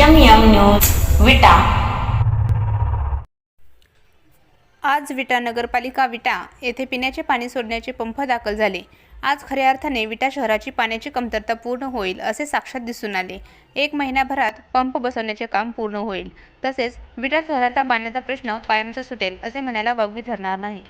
M M news विटा. आज विटा नगरपालिका विटा येथे पिण्याचे पाणी सोडण्याचे पंप दाखल झाले. आज खऱ्या अर्थाने विटा शहराची पाण्याची कमतरता पूर्ण होईल असे साक्षात दिसून आले. एक महिन्याभरात पंप बसवण्याचे काम पूर्ण होईल. तसेच विटा शहराचा पाण्याचा प्रश्न कायमचा सुटेल असे म्हणायला वावगी ठरणार नाही.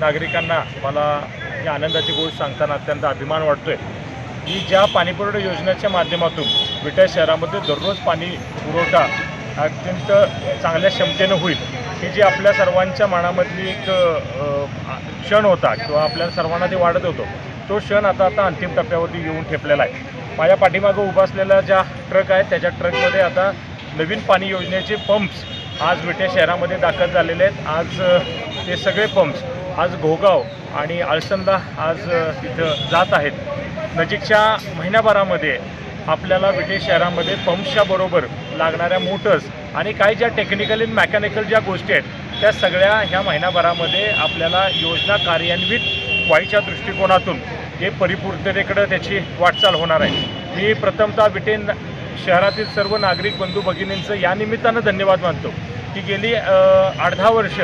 नागरिकांना मला या आनंदाची गोष्ट सांगताना अत्यंत अभिमान वाटतोय. की ज्या पाणीपुरवठा योजनेच्या माध्यमातून विटा शहरामध्ये दररोज पाणी पुरवठा अत्यंत चांगल्या क्षमतेनं होईल ही जी आपल्या सर्वांच्या मनामधली एक क्षण होता किंवा आपल्याला सर्वांना ते वाढत होतो तो क्षण आता आता अंतिम टप्प्यावरती येऊन ठेपलेला आहे. माझ्या पाठीमागं उभा असलेला ज्या ट्रक आहेत त्याच्या ट्रकमध्ये आता नवीन पाणी योजनेचे पंप्स आज विटे शहरामध्ये दाखल झालेले आहेत. आज ते सगळे पंप्स आज घोगाव आणि आळसंदा आज तिथं जात आहेत. नजीकच्या महिन्याभरामध्ये आपल्याला ब्रिटिश शहरामध्ये पंप्सच्या बरोबर लागणाऱ्या मोटर्स आणि काही ज्या टेक्निकल इन मेकॅनिकल ज्या गोष्टी आहेत त्या सगळ्या ह्या महिन्याभरामध्ये आपल्याला योजना कार्यान्वित व्हायच्या दृष्टिकोनातून हे परिपूर्णतेकडं त्याची वाटचाल होणार आहे. मी प्रथमतः ब्रिटेन शहरातील सर्व नागरिक बंधू भगिनींचं या निमित्तानं धन्यवाद मानतो की गेली अर्धा वर्ष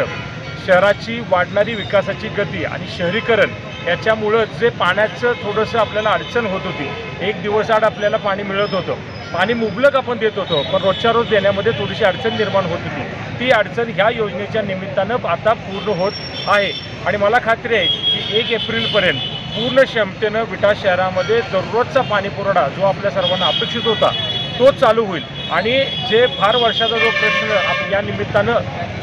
शहराची वाढणारी विकासाची गती आणि शहरीकरण याच्यामुळं जे पाण्याचं थोडंसं आपल्याला अडचण होत होती एक दिवस आड आपल्याला पाणी मिळत होतं. पाणी मुबलक आपण देत होतो पण रोजच्या रोज देण्यामध्ये थोडीशी अडचण निर्माण होत होती. ती अडचण ह्या योजनेच्या निमित्तानं आता पूर्ण होत आहे. आणि मला खात्री आहे की एक एप्रिलपर्यंत पूर्ण क्षमतेनं विटा शहरामध्ये दररोजचा पाणी पुरवठा जो आपल्या सर्वांना अपेक्षित होता तो चालू होईल. आणि जे फार वर्षाचा जो प्रश्न आप या निमित्तानं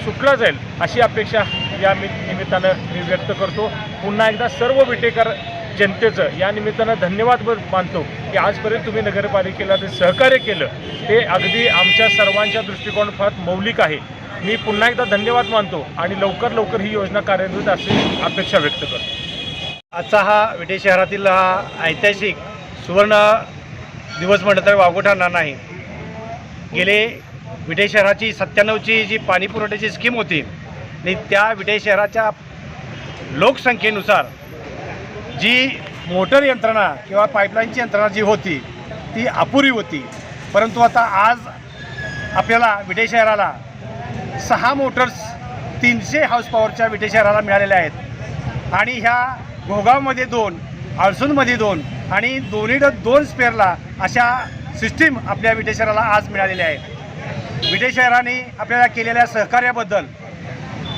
सुटला जाईल अशी अपेक्षा या निमित्तानं मी व्यक्त करतो. पुन्हा एकदा सर्व विटेकर जनतेचं या निमित्तानं धन्यवाद मानतो की आजपर्यंत तुम्ही नगरपालिकेला जे सहकार्य केलं ते अगदी आमच्या सर्वांच्या दृष्टिकोन फार मौलिक आहे. मी पुन्हा एकदा धन्यवाद मानतो आणि लवकर लवकर ही योजना कार्यान्वित अशी अपेक्षा व्यक्त करतो. आजचा हा विटे शहरातील हा ऐतिहासिक सुवर्ण दिवस म्हटलं तर वावगं ठरणार नाही. गेले विटे शहराची सत्त्याण्णवची जी पाणी पुरवठ्याची स्कीम होती आणि त्या विटे शहराच्या लोकसंख्येनुसार जी मोटर यंत्रणा किंवा पाईपलाईनची यंत्रणा जी होती ती अपुरी होती. परंतु आता आज आपल्याला विटे शहराला सहा मोटर्स तीनशे हाऊस पॉवरच्या विटे शहराला मिळालेल्या आहेत. आणि ह्या घोगावमध्ये दोन आळसूनमध्ये दोन आणि दोन्ही दोन स्पेअरला अशा सिस्टीम आपल्या विटे शहराला आज मिळालेल्या आहेत. विटे शहराने आपल्याला केलेल्या सहकार्याबद्दल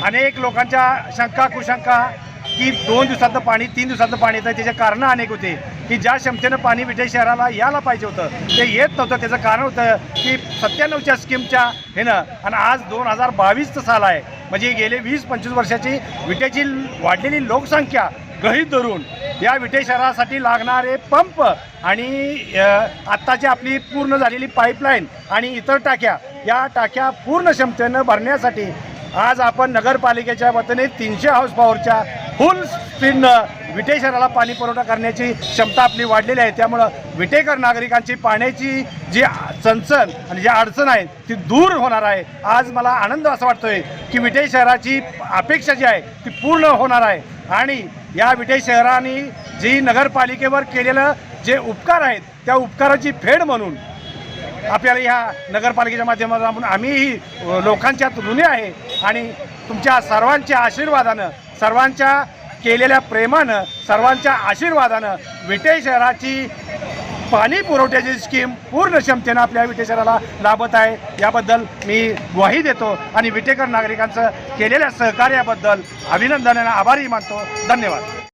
अनेक लोकांच्या शंका कुशंका की दोन दिवसातलं पाणी तीन दिवसातलं पाणी येतं. त्याचे कारणं अनेक होते की ज्या क्षमतेनं पाणी विटे शहराला यायला पाहिजे होतं ते येत नव्हतं. त्याचं कारण होतं की सत्त्याण्णवच्या स्कीमच्या हेनं आणि आज दोन हजार बावीसचं साल आहे. म्हणजे गेले वीस पंचवीस वर्षाची विटेची वाढलेली लोकसंख्या गहीत धरून या विटे शहरासाठी लागणारे पंप आणि आत्ताची आपली पूर्ण झालेली पाईपलाईन आणि इतर टाक्या या टाक्या पूर्ण क्षमतेनं भरण्यासाठी आज आपण नगरपालिकेच्या वतीने तीनशे हाऊस पॉवरच्या फुल स्पीडनं विटे शहराला पाणी पुरवठा करण्याची क्षमता आपली वाढलेली आहे. त्यामुळं विटेकर नागरिकांची पाण्याची जी चणचण आणि जी अडचण आहे ती दूर होणार आहे. आज मला आनंद असा वाटतोय की विटे शहराची अपेक्षा जी आहे ती पूर्ण होणार आहे. आणि या विटे शहराने जी नगरपालिकेवर केलेलं जे उपकार आहेत त्या उपकाराची फेड म्हणून आपल्याला ह्या नगरपालिकेच्या माध्यमातून आम्हीही लोकांच्या लोकांच्यात ऋणी आहे. आणि तुमच्या सर्वांच्या आशीर्वादानं सर्वांच्या केलेल्या प्रेमानं सर्वांच्या आशीर्वादानं विटे शहराची पाणी पुरवठ्याची स्कीम पूर्ण क्षमतेनं आपल्या विटे शहराला लाभत आहे. याबद्दल मी ग्वाही देतो आणि विटेकर नागरिकांचं केलेल्या सहकार्याबद्दल अभिनंदन आभारी मानतो. धन्यवाद.